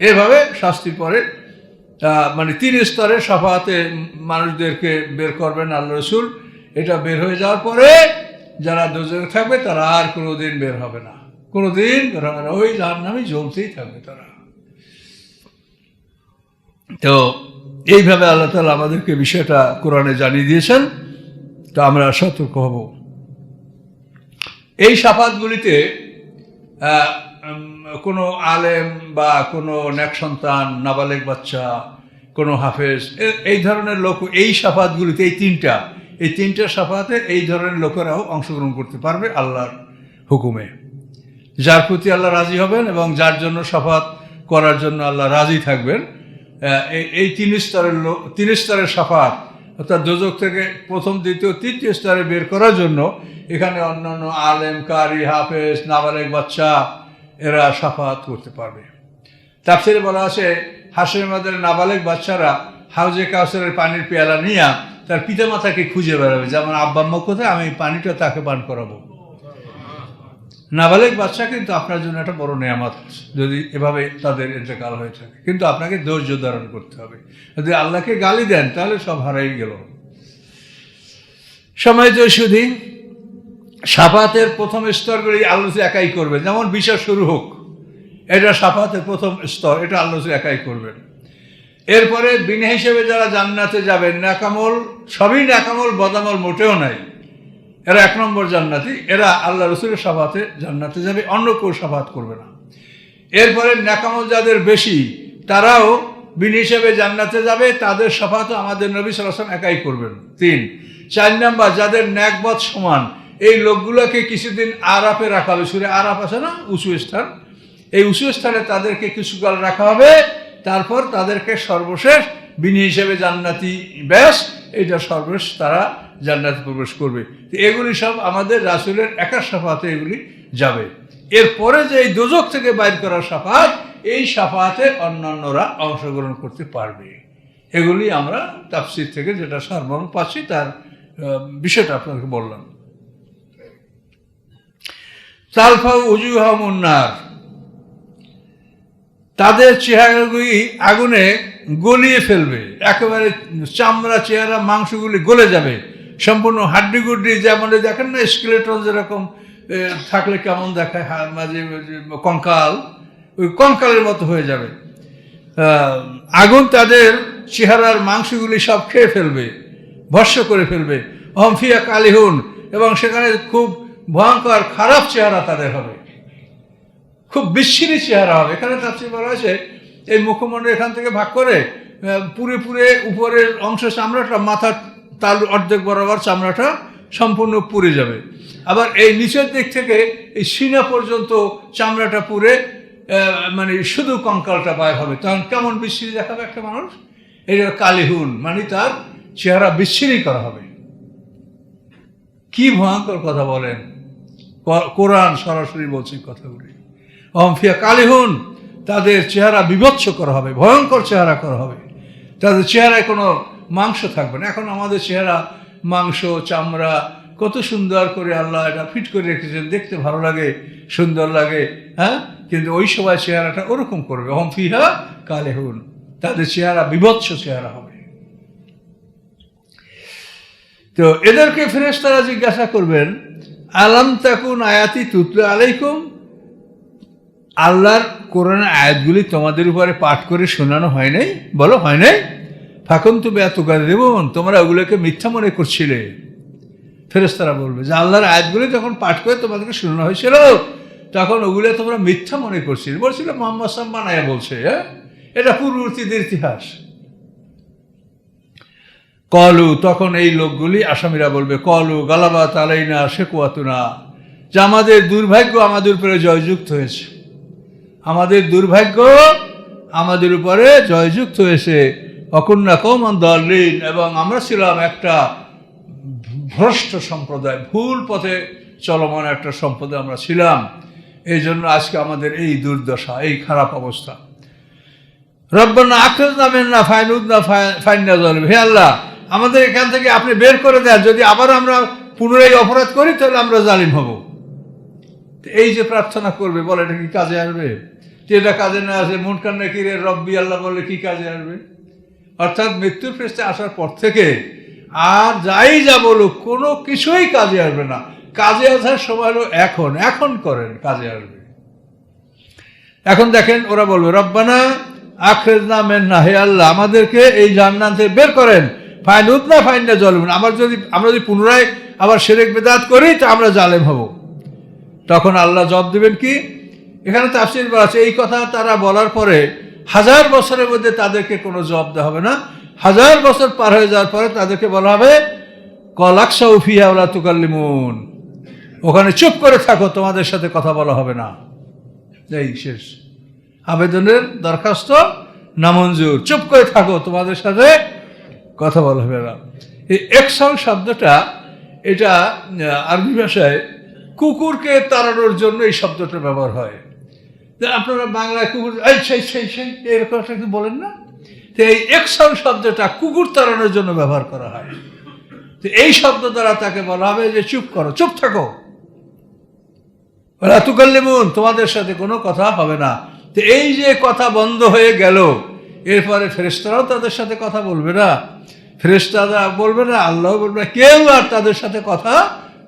এভাবে শাস্তির পরে মানে তিন স্তরে সাফাতে মানুষদেরকে বের করবেন আল্লাহ রসুল। এটা বের হয়ে যাওয়ার পরে যারা দোজরে থাকবে তারা আর কোনোদিন বের হবে না। কোনোদিন বের হবে না। ওই যার নামে জ্বলতেই থাকবে তারা। তো এইভাবে আল্লাহ তালা আমাদেরকে বিষয়টা কোরআনে জানিয়ে দিয়েছেন। তো আমরা সতর্ক হব। এই সাফাতগুলিতে কোনো আলেম বা কোনো ন্যাক সন্তান, নাবালেক বাচ্চা, কোনো হাফেজ এই ধরনের লোক, এই সাফাতগুলিতে এই তিনটা এই তিনটা সাফাতে এই ধরনের লোকেরাও অংশগ্রহণ করতে পারবে আল্লাহর হুকুমে। যার প্রতি আল্লাহ রাজি হবেন এবং যার জন্য সাফাত করার জন্য আল্লাহ রাজি থাকবেন এই- তিন স্তরের লোক তিন স্তরের সাফাত, অর্থাৎ দোজক থেকে প্রথম, দ্বিতীয়, তৃতীয় স্তরে বের করার জন্য এখানে অন্যান্য আলেম, কারি, হাফেজ, নাবালেক বাচ্চা এরা সাফাত করতে পারবে। তাফসিরে বলা আছে হাসেমাদের নাবালেক বাচ্চারা হাউজে কাউসারের পানির পেয়ালা নিয়ে তার পিতামাতাকে খুঁজে বেড়াবে। যেমন আব্বা আম্মা কোথায়, আমি পানিটা তাকে পান করাবো। নাবালেক বাচ্চা কিন্তু আপনার জন্য একটা বড় নেয়ামত যদি এভাবে তাদের ইন্তেকাল হয়ে থাকে। কিন্তু আপনাকে ধৈর্য ধারণ করতে হবে। যদি আল্লাহকে গালি দেন, তাহলে সব হারাই গেল। সময় তো শুধু সাফাতের প্রথম স্তরগুলি আল্লাহ একাই করবেন। যেমন বিশ্বাস শুরু হোক, এটা সাফাতের প্রথম স্তর, এটা আল্লাহ একাই করবেন। এরপরে বিনা হিসেবে যারা জান্নাতে যাবেন, ন্যাকামল, সবই ন্যাকামল, বদামল মোটেও নাই। এরা এক নম্বর জান্নাতি, এরা আল্লাহ রসুলের সাফাতে জান্নাতে যাবে, অন্য কেউ সাফাত করবে না। এরপরে ন্যাকামল যাদের বেশি, তারাও বিন হিসেবে জান্নাতে যাবে, তাদের সাফাতও আমাদের নবী সালাম একাই করবেন। তিন, চার নাম্বার, যাদের ন্যাকবত সমান এই লোকগুলোকে কিছুদিন আরাপে রাখা হবে। সুরে আরাপ আছে না? উঁচু স্থান। এই উঁচু স্থানে তাদেরকে কিছুকাল রাখা হবে। তারপর তাদেরকে সর্বশেষ বিনি হিসেবে জান্নাতি ব্যাস এটা সর্বশেষ তারা জান্নাতে প্রবেশ করবে। এগুলি সব আমাদের রাসুলের একার সাফাতে এগুলি যাবে। এরপরে যে এই দোজক থেকে বাইর করা সাফাত, এই সাফাতে অন্যান্যরা অংশগ্রহণ করতে পারবে। এগুলি আমরা তাফসির থেকে যেটা সারমর্ম পাচ্ছি, তার বিষয়টা আপনাকে বললাম। তালফাউ উজুহা মুন্নার। তাদের চেহারাগুলি আগুনে গলিয়ে ফেলবে। একেবারে চামড়া চেহারা, মাংসগুলি গলে যাবে। সম্পূর্ণ হাড্ডি গুড্ডি যেমন দেখেন না, স্কেলেটন যেরকম থাকলে কেমন দেখায় মাঝে কঙ্কাল, ওই কঙ্কালের মতো হয়ে যাবে। আগুন তাদের চেহারার মাংসগুলি সব খেয়ে ফেলবে, ভস্য করে ফেলবে। অহমফিয়া কালিহুন, এবং সেখানে খুব ভয়ঙ্কর, খারাপ চেহারা তাদের হবে। খুব বিচ্ছিরি চেহারা হবে। এখানে তার চেয়ে বলা হয়েছে, এই মুখমণ্ডল এখান থেকে ভাগ করে পুরে পুরে উপরের অংশ চামড়াটা, মাথার তাল অর্ধেক বরাবর চামড়াটা সম্পূর্ণ পুড়ে যাবে। আবার এই নিচের দিক থেকে এই সিনা পর্যন্ত চামড়াটা পুড়ে মানে শুধু কঙ্কালটা পায় হবে। তখন কেমন বিচ্ছিরি দেখাবে একটা মানুষ? এটা কালিহুন মানে তার চেহারা বিচ্ছিরি করা হবে। কি ভয়ঙ্কর কথা বলেন। কোরআন সরাসরি বলছে কথাগুলি। অমফিয়া কালিহুন, তাদের চেহারা বিভৎস করা হবে, ভয়ঙ্কর চেহারা করা হবে। তাদের চেহারায় কোনো মাংস থাকবে না। এখন আমাদের চেহারা, মাংস, চামড়া, কত সুন্দর করে আল্লাহ এটা ফিট করে রেখেছেন, দেখতে ভালো লাগে, সুন্দর লাগে হ্যাঁ? কিন্তু ওই সময় চেহারাটা ওরকম করবে। অমফিহা কালেহুন, তাদের চেহারা বিভৎস চেহারা হবে। তো এদেরকে ফেরেশতারা জিজ্ঞাসা করবেন আলাম তাকুন আয়াতি তুতলে আলাইকুম? আল্লাহর কোরআন আয়াতগুলি তোমাদের উপরে পাঠ করে শোনানো হয় নাই? বলো, হয় নাই? ফাঁকন তুমি এত করে দেবন তোমরা ওগুলোকে মিথ্যা মনে করছিলে। ফেরেশতারা বলবে, যে আল্লাহর আয়াতগুলি যখন পাঠ করে তোমাদেরকে শোনানো হয়েছিল, তখন ওগুলো তোমরা মিথ্যা মনে করছিলে। বলছিল, মোহাম্মদ সাম্মান আয়া বলছে হ্যাঁ? এটা পূর্ববর্তীদের ইতিহাস। কলু, তখন এই লোকগুলি আসামিরা বলবে, কলু গালাবা তালাইনা শেকুয়াতুনা যে আমাদের দুর্ভাগ্য আমাদের উপরে জয়যুক্ত হয়েছে। আমাদের দুর্ভাগ্য আমাদের উপরে জয়যুক্ত হয়েছে। অকন্যা কৌমান দলিন এবং আমরা ছিলাম একটা ভ্রষ্ট সম্প্রদায়, ভুল পথে চলমান একটা সম্প্রদায় আমরা ছিলাম। এই জন্য আজকে আমাদের এই দুর্দশা, এই খারাপ অবস্থা। রব্বানা আখরাজ নামেন না ফাইনুদ না ফাইনা জলম হে আল্লাহ আমাদের এখান থেকে আপনি বের করে দেন। যদি আবার আমরা পুনরায় অপরাধ করি, তাহলে আমরা জালিম হব। এই যে প্রার্থনা করবে, বলে এটা কি কাজে আসবে? যে এটা কাজে না আসে মন কান্না কিরে রব্বি আল্লাহ বললে কি কাজে আসবে? অর্থাৎ মৃত্যুর ফেসতে আসার পর থেকে আর যাই যা বলুক, কোনো কিছুই কাজে আসবে না। কাজে আসার সময় হলো এখন এখন করেন, কাজে আসবে। এখন দেখেন, ওরা বলবে, রব্বানা আখরেজ না মেন না হে আল্লাহ, আমাদেরকে এই জান্নাত বের করেন। ফাইন উত না ফাইন না জলবেন আবার যদি আমরা যদি পুনরায় আবার সেরেক বেদাত করি, তা আমরা জালেম হব। তখন আল্লাহ জব দেবেন কি? এখানে তাফসির আছে, এই কথা তারা বলার পরে হাজার বছরের মধ্যে তাদেরকে কোনো জব দেওয়া হবে না। হাজার বছর পার হয়ে যাওয়ার পরে তাদেরকে বলা হবে কলাকসা উফিয়া ওলা তুকাল্লিমুন। ওখানে চুপ করে থাকো, তোমাদের সাথে কথা বলা হবে না। এই শেষ। আবেদনের দরখাস্ত নামঞ্জুর। চুপ করে থাকো, তোমাদের সাথে কথা বলা হবে না। এই একশন শব্দটা, এটা আরবি ভাষায় কুকুরকে তাড়ানোর জন্য এই শব্দটা ব্যবহার হয়। আপনারা বাংলায় কুকুর সেই সেই সেই এরকম একটা কিছু বলেন না। তো এই একশন শব্দটা কুকুর তাড়ানোর জন্য ব্যবহার করা হয়। তো এই শব্দ দ্বারা তাকে বলা হবে যে, চুপ করো, চুপ থাকো। রাতুকাল্লিমুন তোমাদের সাথে কোনো কথা হবে না। তো এই যে কথা বন্ধ হয়ে গেল, এরপরে ফেরেস্তারাও তাদের সাথে কথা বলবে না। ফেরেস্তারা বলবে না, আল্লাহ বলবে কেউ আর তাদের সাথে কথা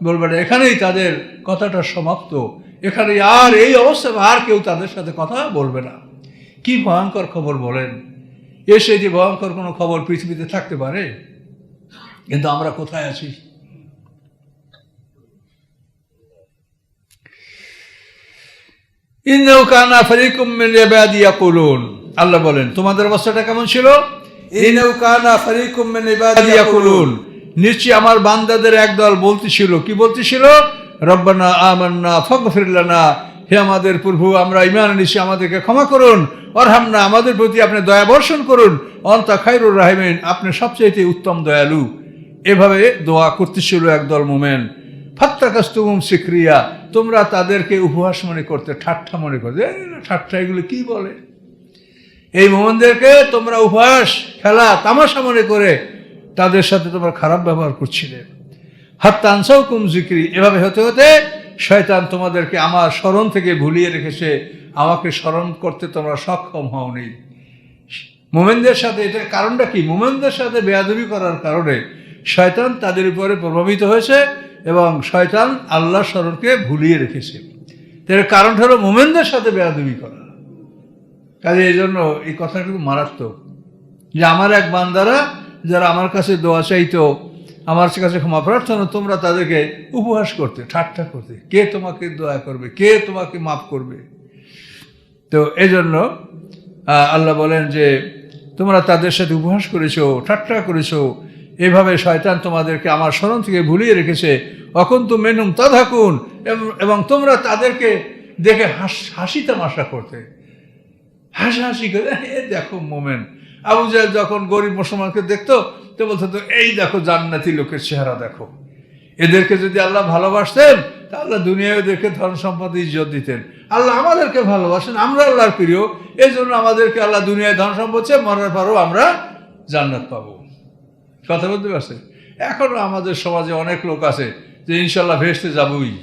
বলবে না। এখানেই তাদের কথাটা সমাপ্ত। এখানে আর এই অবস্থায় আর কেউ তাদের সাথে কথা বলবে না। কি ভয়ঙ্কর খবর বলেন। এসে যে ভয়ঙ্কর কোনো খবর পৃথিবীতে থাকতে পারে, কিন্তু আমরা কোথায় আছি? ইন্নাহু কানা ফারিকুম আল্লাহ বলেন, তোমাদের অবস্থাটা কেমন ছিল? নিশ্চয়ই আমার বান্দাদের একদল বলতেছিল। কি বলতেছিল? রব্বানা আমান্না ফাগফির লানা। হে আমাদের প্রভু আমরা ইমান এনেছি আমাদেরকে ক্ষমা করুন। অরহামনা আমাদের প্রতি আপনি দয়া বর্ষণ করুন। অন্তা খাইরুর রাহিমিন আপনি সবচেয়ে উত্তম দয়ালু। এভাবে দোয়া করতেছিল একদল মোমেন। ফাত্তাকাস্তুম সিক্রিয়া তোমরা তাদেরকে উপহাস মনে করতে ঠাট্টা মনে করতে। এই ঠাট্টা এগুলো কি বলে? এই মোহনদেরকে তোমরা উপহাস, খেলা, তামাশা মনে করে তাদের সাথে তোমরা খারাপ ব্যবহার করছিলে। হাত্তানসাও কুম জিক্রি এভাবে হতে হতে শয়তান তোমাদেরকে আমার স্মরণ থেকে ভুলিয়ে রেখেছে, আমাকে স্মরণ করতে তোমরা সক্ষম হওনি। মোমেনদের সাথে এটার কারণটা কি? মোমেনদের সাথে বেয়াদবি করার কারণে শয়তান তাদের উপরে প্রভাবিত হয়েছে এবং শয়তান আল্লাহ স্মরণকে ভুলিয়ে রেখেছে। এর কারণটা হলো মোমেনদের সাথে বেয়াদবি করা। কাজে এই জন্য এই কথাটা খুব মারাত্মক। যে আমার এক বান্দারা যারা আমার কাছে দোয়া চাইতো, আমার কাছে ক্ষমা প্রার্থনা, তোমরা তাদেরকে উপহাস করতে, ঠাট্টা করতে। কে তোমাকে দয়া করবে? কে তোমাকে মাফ করবে? তো এই জন্য আল্লাহ বলেন যে, তোমরা তাদের সাথে উপহাস করেছ, ঠাট্টা করেছ। এভাবে শয়তান তোমাদেরকে আমার স্মরণ থেকে ভুলিয়ে রেখেছে। অকন্তু মেনুম তথাকুন এবং- এবং তোমরা তাদেরকে দেখে হাস, হাসি তামাশা করতে। হাসাহাসি করে এ দেখো মোমেন। আবু জাহেল যখন গরিব মুসলমানকে দেখতো, তো বলতো, তো এই দেখো জান্নাতি লোকের চেহারা দেখো। এদেরকে যদি আল্লাহ ভালোবাসতেন, তা আল্লাহ দুনিয়ায় এদেরকে ধন সম্পদ ইজ্জত দিতেন। আল্লাহ আমাদেরকে ভালোবাসেন, আমরা আল্লাহর প্রিয়। এই জন্য আমাদেরকে আল্লাহ দুনিয়ায় ধন সম্পদ চেয়ে মরার পরও আমরা জান্নাত পাবো। কথা বলতে পারছেন? এখনও আমাদের সমাজে অনেক লোক আছে যে ইনশাল্লাহ ভেসতে যাবই।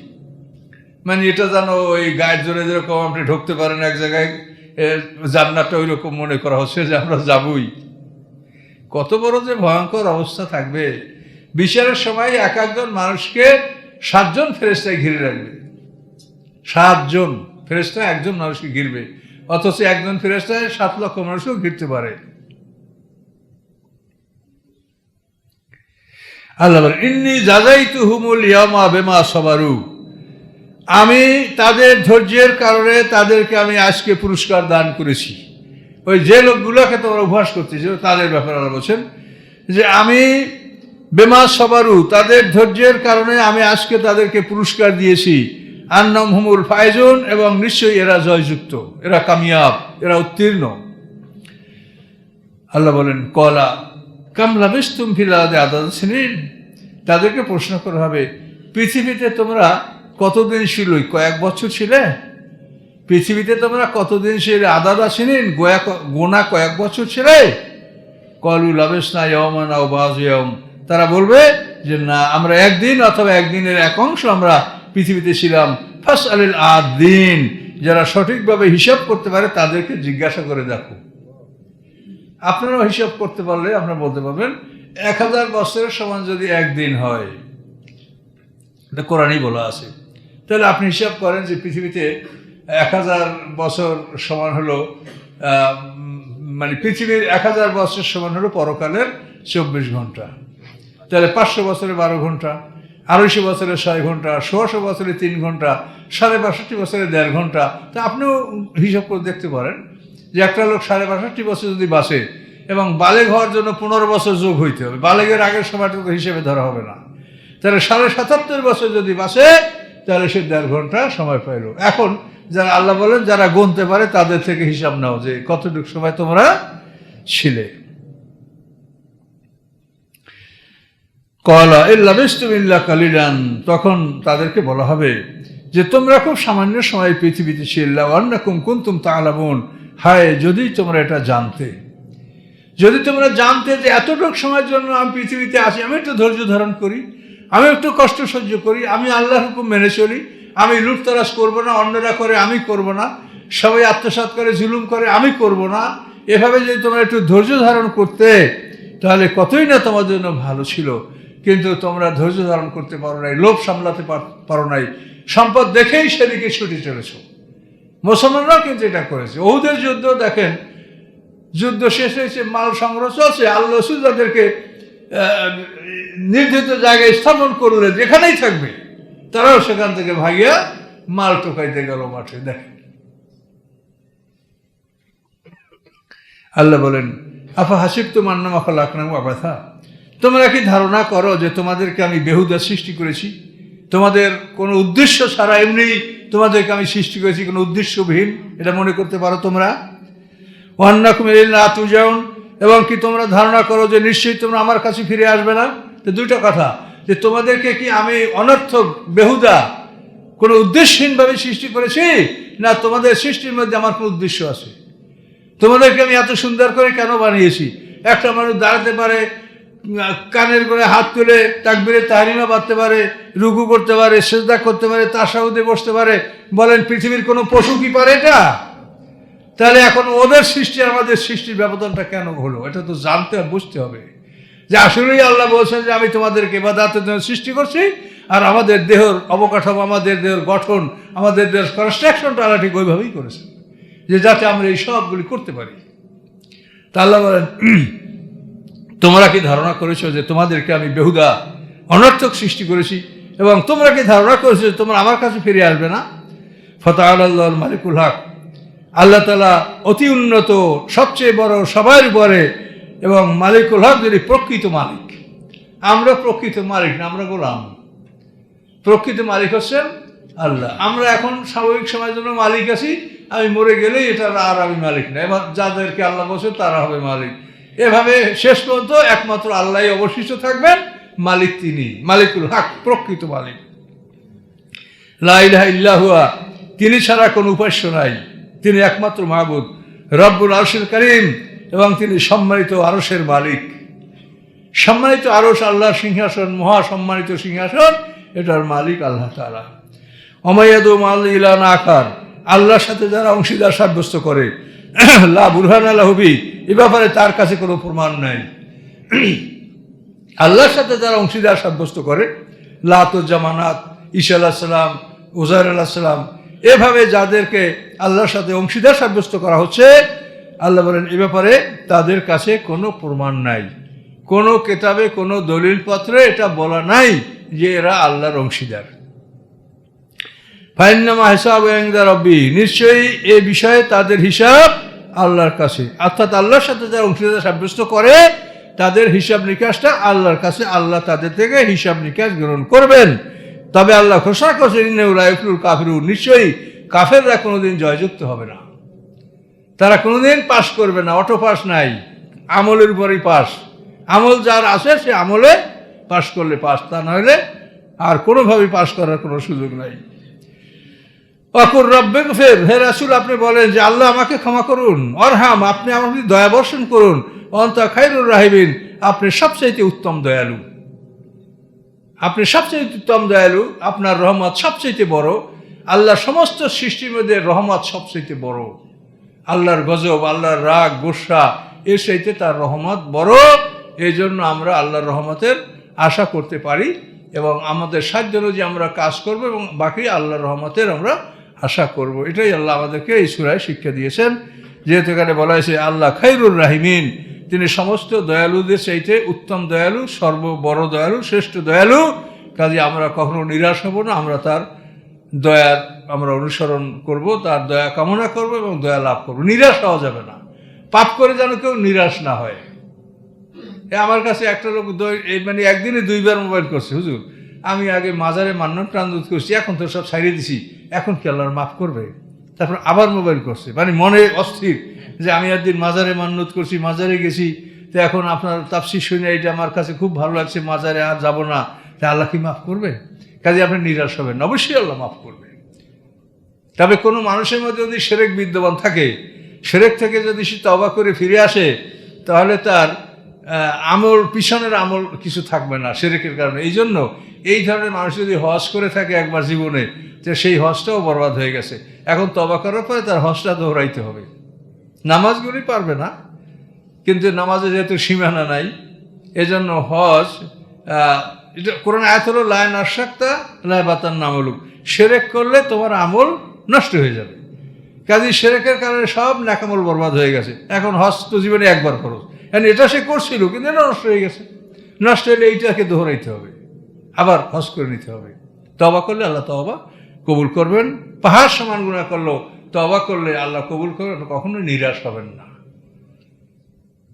মানে এটা যেন ওই গায়ের জোরে যেরকম আপনি ঢুকতে পারেন এক জায়গায় জান্নাতটা ওই রকম মনে করা হচ্ছে যে আমরা যাবই। কত বড় যে ভয়ঙ্কর অবস্থা থাকবে। বিচারের সময় এক একজন মানুষকে সাতজন ফেরেস্তায় ঘিরে রাখবে। সাতজন ফেরেস্তা একজন মানুষকে ঘিরবে। অথচ একজন ফেরেস্তায় সাত লক্ষ মানুষকেও ঘিরতে পারে। আল্লাহ ইন্নি জাজাইতু হুমুল ইয়ামা বেমা সবারু। আমি তাদের ধৈর্যের কারণে তাদেরকে আমি আজকে পুরস্কার দান করেছি। ওই যে লোকগুলোকে তোমরা অভ্যাস করতেছো, তাদের ব্যাপারে আল্লাহ বলছেন যে আমি বেমা সবারু, তাদের ধৈর্যের কারণে আমি আজকে তাদেরকে পুরস্কার দিয়েছি। আন্নম হুমুল ফায়জুন এবং নিশ্চয়ই এরা জয়যুক্ত, এরা কামিয়াব, এরা উত্তীর্ণ। আল্লাহ বলেন, কলা কামলা বেশ তুমি আদালত শ্রেণির তাদেরকে প্রশ্ন করা হবে, পৃথিবীতে তোমরা কতদিন ছিল? কয়েক বছর ছিলে? পৃথিবীতে তোমরা কতদিন ছিলে? আদাদ আসেনি? গোয়া গোনা কয়েক বছর ছিলে? কলু লাবেশ না ইয়মান ও বাজ তারা বলবে যে, না, আমরা একদিন অথবা একদিনের এক অংশ আমরা পৃথিবীতে ছিলাম। ফার্স্ট আলিল আদিন। যারা সঠিকভাবে হিসাব করতে পারে, তাদেরকে জিজ্ঞাসা করে দেখো। আপনারাও হিসাব করতে পারলে আপনারা বলতে পারবেন, এক হাজার বছরের সমান যদি একদিন হয়। এটা কোরআনই বলা আছে। তাহলে আপনি হিসাব করেন যে পৃথিবীতে এক হাজার বছর সমান হলো মানে পৃথিবীর এক হাজার বছর সমান হলো পরকালের চব্বিশ ঘণ্টা। তাহলে পাঁচশো বছরে বারো ঘণ্টা, আড়াইশো বছরে ছয় ঘণ্টা ষোলোশো বছরে তিন ঘণ্টা, সাড়ে বাষট্টি বছরে দেড় ঘণ্টা। তা আপনিও হিসাব করে দেখতে পারেন যে একটা লোক সাড়ে বাষট্টি বছর যদি বাঁচে এবং বালেগ হওয়ার জন্য পনেরো বছর যোগ হইতে হবে, বালেগের আগের সময়টা তো হিসেবে ধরা হবে না। তাহলে সাড়ে সাতাত্তর বছর যদি বাঁচে তাহলে সে দেড় ঘণ্টা সময় পাইল। এখন যারা আল্লাহ বলেন, যারা গুনতে পারে, তাদের থেকে হিসাব নাও যে কতটুকু সময় তোমরা ছিলে। কলা ইল্লাবিস্তুমিল্লা কালিলান। তখন তাদেরকে বলা হবে যে, তোমরা খুব সামান্য সময় পৃথিবীতে ছিল্লা অন্যরকম কুন্তুম তালামুন। হায়, যদি তোমরা এটা জানতে। যদি তোমরা জানতে যে এতটুক সময়ের জন্য আমি পৃথিবীতে আসি, আমি একটু ধৈর্য ধারণ করি। আমি একটু কষ্ট সহ্য করি আমি আল্লাহর হুকুম মেনে চলি আমি লুটতরাজ করব না অন্যরা করে আমি করব না সবাই আত্মসাৎ করে জুলুম করে আমি করব না। এভাবে যদি তোমরা একটু ধৈর্য ধারণ করতে তাহলে কতই না তোমার জন্য ভালো ছিল। কিন্তু তোমরা ধৈর্য ধারণ করতে পারো নাই লোভ সামলাতে পার- নাই। সম্পদ দেখেই সেদিকে ছুটে চলেছ। মুসলমানরাও কিন্তু এটা করেছে। ওহুদের যুদ্ধ দেখেন যুদ্ধ শেষ হয়েছে মাল সংগ্রহ চলছে আল্লাহ আহ, নির্ধারিত জায়গায় স্থাপন করলে যেখানেই থাকবে, তারাও সেখান থেকে ভাগিয়া মাল টোকাইতে গেল মাঠে, দেখেন। আল্লাহ বলেন, আফা হাসিব তো মান্না মাখাল আকরাম আবাথা? তোমরা কি ধারণা করো যে তোমাদেরকে আমি বেহুদা সৃষ্টি করেছি? তোমাদের কোনো উদ্দেশ্য ছাড়া এমনি তোমাদেরকে আমি সৃষ্টি করেছি, কোনো উদ্দেশ্যবিহীন? এটা মনে করতে পারো তোমরা? অন্যরকম না তুজাউন। এবং কি তোমরা ধারণা করো যে নিশ্চয়ই তোমরা আমার কাছে ফিরে আসবে না? তো দুইটা কথা, যে তোমাদেরকে কি আমি অনর্থক, বেহুদা, কোনো উদ্দেশ্যহীনভাবে সৃষ্টি করেছি? না, তোমাদের সৃষ্টির মধ্যে আমার কোনো উদ্দেশ্য আছে। তোমাদেরকে আমি এত সুন্দর করে কেন বানিয়েছি? একটা মানুষ দাঁড়াতে পারে, কানের করে হাত তুলে তাকবিরে তাহারিমা বাঁধতে পারে রুগু করতে পারে, সেজদা করতে পারে তাসাউদে বসতে পারে, বলেন পৃথিবীর কোনো পশু কি পারে এটা? তাহলে এখন ওদের সৃষ্টি আমাদের সৃষ্টির ব্যবধানটা কেন হলো? এটা তো জানতে বুঝতে হবে। যে আসলেই আল্লাহ বলছেন যে আমি তোমাদেরকে বাদাতের জন্য সৃষ্টি করছি, আর আমাদের দেহর অবকাঠামো, আমাদের দেহের গঠন, আমাদের দেহের কনস্ট্রাকশনটা আল্লাহ ঠিক ওইভাবেই করেছে যে যাতে আমরা এই সবগুলি করতে পারি। তা আল্লাহ বলেন, তোমরা কি ধারণা করেছ যে তোমাদেরকে আমি বেহুদা, অনর্থক সৃষ্টি করেছি, এবং তোমরা কি ধারণা করেছ তোমরা আমার কাছে ফিরে আসবে না? ফতা আল্লাহ মালিকুল হক। আল্লাহ তালা অতি উন্নত, সবচেয়ে বড়, সবার উপরে এবং মালিকুল হক যদি প্রকৃত মালিক। আমরা প্রকৃত মালিক না, আমরা গোলাম। প্রকৃত মালিক হচ্ছেন আল্লাহ। আমরা এখন স্বাভাবিক সময়ের জন্য মালিক আছি, আমি মরে গেলেই এটা আর আমি মালিক না। এবার যাদেরকে আল্লাহ বলছে তারা হবে মালিক। এভাবে শেষ পর্যন্ত একমাত্র আল্লাহ অবশিষ্ট থাকবেন, মালিক তিনি। মালিকুল হক, প্রকৃত মালিক। লাইলাহা ইল্লাহুয়া তিনি ছাড়া কোনো উপাস্য নাই। তিনি একমাত্র মাহবুদ রব্বুল আরশের করিম এবং তিনি সম্মানিত আরশের মালিক। সম্মানিত আরশ আল্লাহর সিংহাসন মহা সম্মানিত সিংহাসন, এটার মালিক আল্লাহ তালা অমায়াদু মাল ইলান আকার আল্লাহর সাথে যারা অংশীদার সাব্যস্ত করে, লা বুরহান আল্লাহবি এ ব্যাপারে তার কাছে কোনো প্রমাণ নাই। আল্লাহর সাথে যারা অংশীদার সাব্যস্ত করে লাতুজ্জামানাত ঈশা আল্লাহ সাল্লাম উজার আল্লাহ সাল্লাম এভাবে যাদেরকে আল্লাহর সাথে অংশীদার সাব্যস্ত করা হচ্ছে, আল্লাহ বলেন, এ ব্যাপারে তাদের কাছে কোনো প্রমাণ নাই। কোনো কেতাবে, কোনো দলিল পত্রে এটা বলা নাই যে এরা আল্লাহর অংশীদার। ফাইনামা হিসাব রব্বি, নিশ্চয়ই এ বিষয়ে তাদের হিসাব আল্লাহর কাছে। অর্থাৎ আল্লাহর সাথে যারা অংশীদার সাব্যস্ত করে, তাদের হিসাব নিকাশটা আল্লাহর কাছে, আল্লাহ তাদের থেকে হিসাব নিকাশ গ্রহণ করবেন। তবে আল্লাহ ঘোষণা করছেন ইন্নাউলাইফুল কাফিরু নিশ্চয়ই কাফেররা কোনোদিন জয়যুক্ত হবে না। তারা কোনোদিন পাশ করবে না, অটো পাস নাই, আমলের উপরেই পাস আমল যার আছে, সে আমলে পাশ করলে পাস তা নইলে আর কোনোভাবেই পাশ করার কোনো সুযোগ নাই। অকুর রব্বে ফের হে রাসুল, আপনি বলেন যে, আল্লাহ আমাকে ক্ষমা করুন, অরহাম, আপনি আমার দয়া বর্ষণ করুন। অন্ত খাইরুর রাহিবিন, আপনি সবচাইতে উত্তম দয়ালু। আপনি সবচেয়ে উত্তম দয়ালু, আপনার রহমত সবচেয়ে বড়। আল্লাহর সমস্ত সৃষ্টির মধ্যে রহমত সবচেয়ে বড়। আল্লাহর গজব, আল্লাহর রাগ, গোসা, এর চাইতে তার রহমত বড়। এই জন্য আমরা আল্লাহর রহমতের আশা করতে পারি এবং আমাদের সাধ্য অনুযায়ী আমরা কাজ করব এবং বাকি আল্লাহর রহমতের আমরা আশা করব। এটাই আল্লাহ আমাদেরকে এই সুরায় শিক্ষা দিয়েছেন। যেহেতু এখানে বলা হয়েছে, আল্লাহ খাইরুর রাহিমিন। তিনি সমস্ত দয়ালুদের চাইতে উত্তম দয়ালু সর্ব বড় দয়ালু, শ্রেষ্ঠ দয়ালু। কাজে আমরা কখনো নিরাশ হব না, আমরা তার দয়ার, আমরা অনুসরণ করব, তার দয়া কামনা করব এবং দয়া লাভ করব। নিরাশ হওয়া যাবে না। পাপ করে যেন কেউ নিরাশ না হয়। আমার কাছে একটা লোক মানে একদিনে দুইবার মোবাইল করছে, হুজুর। আমি আগে মাজারে মান্য প্রাণদুত করছি, এখন তো সব ছাড়িয়ে দিছি। এখন কি আল্লাহর মাফ করবে? তারপর আবার মোবাইল করছে। মানে মনে অস্থির। যে আমি একদিন মাজারে মান্যত করছি, মাজারে গেছি, তো এখন আপনার তাপসি শুনে এটা আমার কাছে খুব ভালো লাগছে, মাজারে আর যাব না। তা আল্লাহ কি মাফ করবে? কাজে আপনি নিরাশ হবেন অবশ্যই আল্লাহ মাফ করবে। তবে কোনো মানুষের মধ্যে যদি সেরেক বিদ্যমান থাকে, সেরেক থেকে যদি সে তবা করে ফিরে আসে, তাহলে তার আমল, পিছনের আমল কিছু থাকবে না সেরেকের কারণে। এই জন্য এই ধরনের মানুষ যদি হজ করে থাকে একবার জীবনে, তো সেই হজটাও বরবাদ হয়ে গেছে। এখন তবা করার পরে তার হজটা দৌড়াইতে হবে। নামাজগুলি পারবে না, কিন্তু নামাজে যেহেতু সীমানা নাই, এজন্য হজ এটা কোরআন আয়াত হলো লায়ন আশাক্তা লায় বাতার নামলুক। সেরেক করলে তোমার আমল নষ্ট হয়ে যাবে। কাজী সেরেকের কারণে সব নাকামল বরবাদ হয়ে গেছে। এখন হজ তো জীবনে একবার খরচ এখন এটা সে করছিল, কিন্তু এটা নষ্ট হয়ে গেছে। নষ্ট হলে এইটাকে দোহরাইতে হবে। আবার হজ করে নিতে হবে। তবা করলে আল্লাহ তবা কবুল করবেন। পাহাড় সমান গুণা করলেও তবা করলে আল্লাহ কবুল করবেন কখনো নিরাশ হবেন না।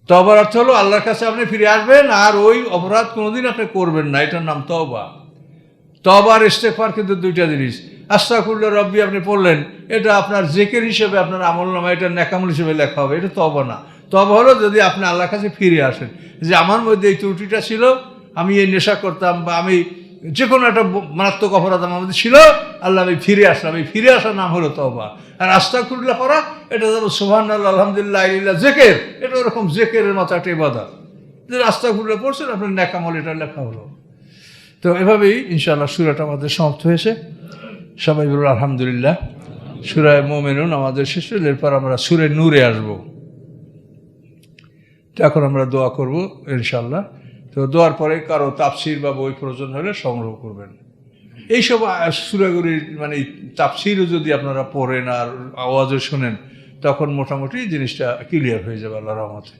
তবার অর্থ হলো আল্লাহর কাছে আপনি ফিরে আসবেন আর ওই অপরাধ কোনোদিন আপনি করবেন না, এটার নাম তবা তবার ইস্তেফার কিন্তু দুইটা জিনিস। আস্তাকুল্লা রব্বি আপনি পড়লেন, এটা আপনার জেকের হিসেবে, আপনার আমল নামা এটা ন্যাকামল হিসেবে লেখা হবে, এটা তবা না। তবা হলো যদি আপনি আল্লাহর কাছে ফিরে আসেন, যে আমার মধ্যে এই ত্রুটিটা ছিল, আমি এই নেশা করতাম বা আমি যে কোনো একটা মারাত্মক অপরাধ মধ্যে ছিল, আল্লাহ আমি ফিরে আসলাম। এই ফিরে আসার নাম হলো তবা আর আস্তা আস্তাকুল্লা পড়া, এটা ধরো সুহান আল্লাহ আলহামদুলিল্লাহ আলিল্লাহ জেকের, এটা ওরকম জেকেরের মতো একটা ইবাদত। যে আস্তাকুল্লা পড়ছেন, আপনার ন্যাকামল এটা লেখা হলো। তো এভাবেই ইনশাআল্লাহ সুরাটা আমাদের সমাপ্ত হয়েছে। সবাই বলুন, আলহামদুলিল্লাহ। সুরায় মোমেনুন আমাদের শেষ হলো, এরপর আমরা সুরে নূরে আসব। এখন আমরা দোয়া করব, ইনশাআল্লাহ। তো দেওয়ার পরে কারও তাপসির বা বই প্রয়োজন হলে সংগ্রহ করবেন। এইসব সুরাগুলির মানে তাপসিরও যদি আপনারা পড়েন আর আওয়াজও শোনেন, তখন মোটামুটি জিনিসটা ক্লিয়ার হয়ে যাবে আল্লাহ রহমতে।